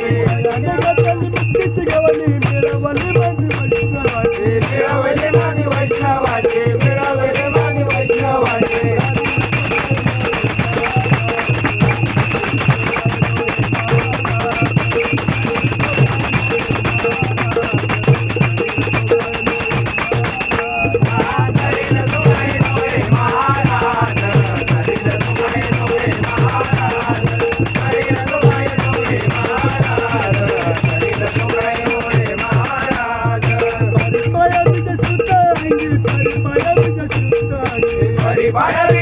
Thank you. பழகு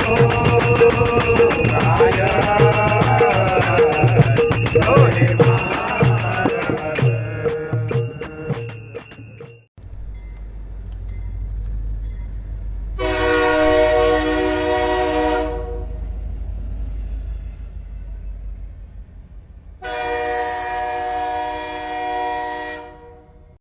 Oh,